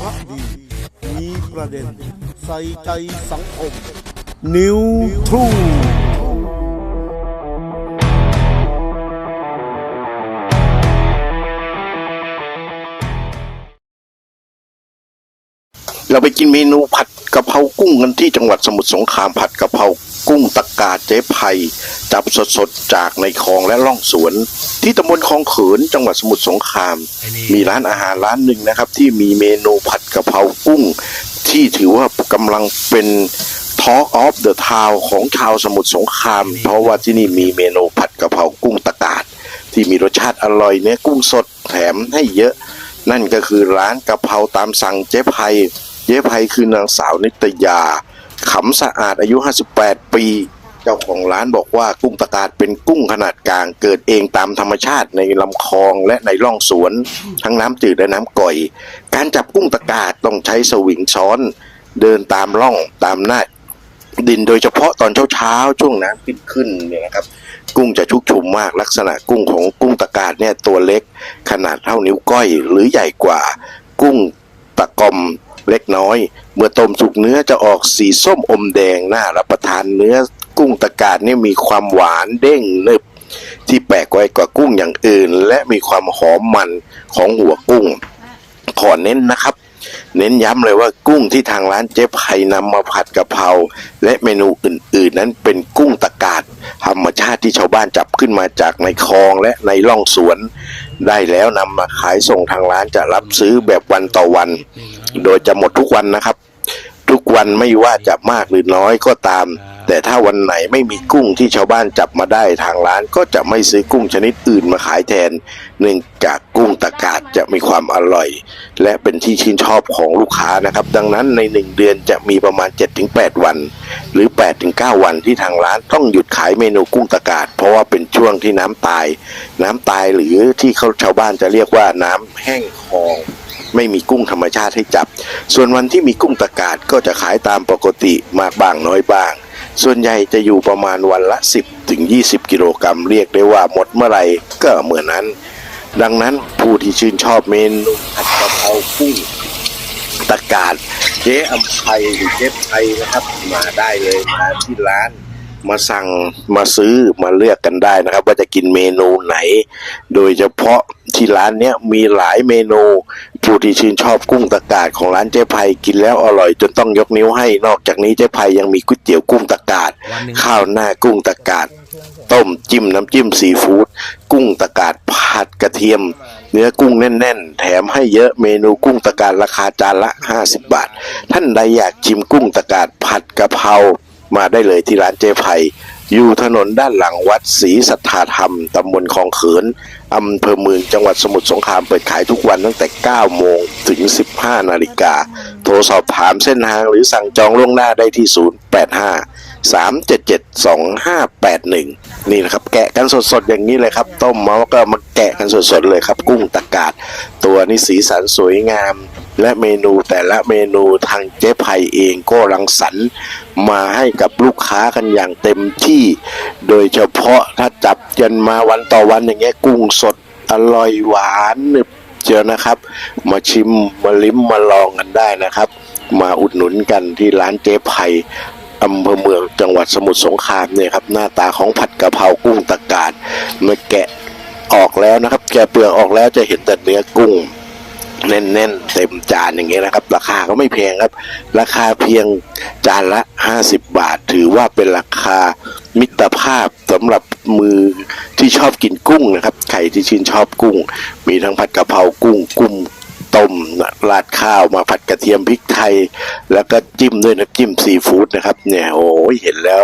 ระดี มีประเด็น ใส่ใจสังคม นิวทรูเราไปกินเมนูผัดกะเพรากุ้งกันที่จังหวัดสมุทรสงครามผัดกะเพรา กุ้งตะกาเจ๊ไผ่จับสดๆ จากในคลองและล่องสวน ที่ตำบลคลองเขินจังหวัดสมุทรสงคราม มีร้านอาหารร้านหนึ่งนะครับ ที่มีเมนูผัดกะเพรากุ้ง ที่ถือว่ากำลังเป็น Talk of the Town ของชาวสมุทรสงคราม เพราะว่าที่นี่มีเมนูผัดกะเพรากุ้งตะกาดที่มีรสชาติอร่อยเนื้อกุ้งสดแถมให้เยอะ นั่นก็คือร้านกะเพราตามสั่งเจ๊ไพเจ๊ไพคือนางสาวนิตยา ขำสะอาดอายุ 58 ปี เจ้าของร้านบอกว่ากุ้งตะกาดเป็นกุ้งขนาดกลาง เกิดเองตามธรรมชาติในลำคลองและในร่องสวน ทั้งน้ำจืดและน้ำก่อย การจับกุ้งตะกาดต้องใช้สวิงช้อน เดินตามร่องตามหน้าดินโดยเฉพาะตอนเช้าๆช่วงน้ำขึ้นขึ้นเนี่ยนะครับ กุ้งจะชุกชุมมากลักษณะกุ้งของกุ้งตะกาดเนี่ยตัวเล็ก ขนาดเท่านิ้วก้อยหรือใหญ่กว่า กุ้งตะกอม เล็กน้อย เมื่อต้มสุกเนื้อจะออกสีส้มอมแดงน่ารับประทานเนื้อกุ้งตะกาดนี่มีความหวานเด้งนึบ ที่แปลกไว้กว่ากุ้งอย่างอื่น และมีความหอมมันของหัวกุ้ง ขอเน้นนะครับ เน้นย้ำเลยว่ากุ้งที่ทางร้านเจ๊ไผ่นำมาผัดกะเพราและเมนูอื่น ๆ นั้นเป็นกุ้งตะกาดธรรมชาติที่ชาวบ้านจับขึ้นมาจากในคลองและในร่องสวน ได้แล้วนำมาขายส่งทางร้านจะรับซื้อแบบวันต่อวัน โดยจะหมดทุกวันนะครับ ทุกวันไม่ว่าจะมากหรือน้อยก็ตาม แต่ถ้าวันไหนไม่มีกุ้งที่ชาวบ้านจับมาได้ทางร้านก็จะไม่ซื้อกุ้งชนิดอื่นมาขายแทน เนื่องจากกุ้งตะกาดจะมีความอร่อย และเป็นที่ชื่นชอบของลูกค้านะครับ ดังนั้นในหนึ่งเดือนจะมีประมาณ 7-8 วัน หรือ 8-9 วันที่ทางร้านต้องหยุดขายเมนูกุ้งตะกาดเพราะว่าเป็นช่วงที่น้ำตาย น้ำตายหรือที่เขาชาวบ้านจะเรียกว่าน้ำแห้งคลอง ไม่มีกุ้งธรรมชาติให้จับ ส่วนวันที่มีกุ้งตะกาดก็จะขายตามปกติมากบ้างน้อยบ้าง ส่วนใหญ่จะอยู่ประมาณวันละ 10ถึง20 กิโลกรัมเรียกได้ว่าหมดเมื่อไหร่ก็เมื่อนั้น ดังนั้นผู้ที่ชื่นชอบเมนูผัดกะเพรากุ้งตะกาดเจ๊อำไพหรือเจ๊ไพนะครับมาได้เลยมาที่ร้าน มาสั่งมาซื้อมาเลือกกันได้นะครับ ว่าจะกินเมนูไหน โดยเฉพาะที่ร้านเนี้ยมีหลายเมนู ผู้ที่ชื่นชอบกุ้งตะกาดของร้านเจ๊ไพกินแล้วอร่อย จนต้องยกนิ้วให้นอกจากนี้เจ๊ไพยังมีก๋วยเตี๋ยวกุ้งตะกาดข้าวหน้ากุ้งตะกาดต้มจิ้มน้ำจิ้มซีฟู้ดกุ้งตะกาดผัดกระเทียม เนื้อกุ้งแน่น ๆ แถมให้เยอะเมนูกุ้งตะกาดราคาจานละ 50 บาท ท่านใดอยากชิมกุ้งตะกาดผัดกะเพรา มาได้เลยที่ร้านเจ๊ไผ่อยู่ถนนด้านหลังวัดศรีสัทธาธรรม ตำบลคลองเขิน อำเภอเมืองจังหวัดสมุทรสงครามเปิดขายทุกวันตั้งแต่ 9 โมงถึง 15 นาฬิกา โทรสอบถามเส้นทางหรือสั่งจองล่วงหน้าได้ที่ 085 377 2581 นี่นะครับ แกะกันสดๆ อย่างนี้เลยครับ ต้มมาแล้วก็มาแกะกันสดๆ เลยครับ กุ้งตะกาด ตัวนี้สีสันสวยงาม และเมนูแต่ละเมนูทางเจ๊ไผ่เองก็รังสรรค์มาให้กับลูกค้ากันอย่างเต็มที่ โดยเฉพาะถ้าจับยันมาวันต่อวันอย่างเงี้ยกุ้งสดอร่อยหวานนึบเจอนะครับ มาชิมมาลิ้มมาลองกันได้นะครับ มาอุดหนุนกันที่ร้านเจ๊ไผ่ อำเภอเมืองจังหวัดสมุทรสงครามเนี่ยครับหน้าตาของผัดกะเพรากุ้งตะกาดเมื่อแกะออกแล้วนะครับแกะเปลือกออกแล้วจะเห็นแต่เนื้อกุ้งแน่นๆเต็มจานอย่างเงี้ยนะครับ ราคาก็ไม่แพงครับ ราคาเพียงจานละ 50 บาท ถือว่าเป็นราคามิตรภาพสำหรับมือที่ชอบกินกุ้งนะครับใครที่ชื่นชอบกุ้ง มีทั้งผัดกะเพรากุ้งกุ้ง ต้มราดข้าวมาผัดกระเทียมพริกไทย แล้วก็จิ้มด้วยน้ำจิ้มซีฟู้ดนะครับ เนี่ยโอ้ยเห็นแล้ว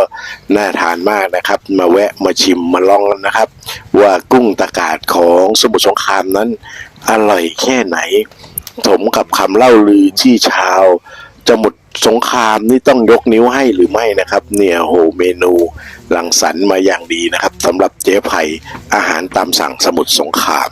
น่าทานมากนะครับ มาแวะมาชิมมาลองกันนะครับ ว่ากุ้งตะกาดของสมุทรสงครามนั้น อร่อยแค่ไหน สมกับคำเล่าลือที่ชาวสมุทรสงครามนี่ต้องยกนิ้วให้หรือไม่นะครับ เนี่ยโหเมนูหลังสรรมาอย่างดีนะครับสำหรับเจ๊ไผ่อาหารตามสั่งสมุทรสงคราม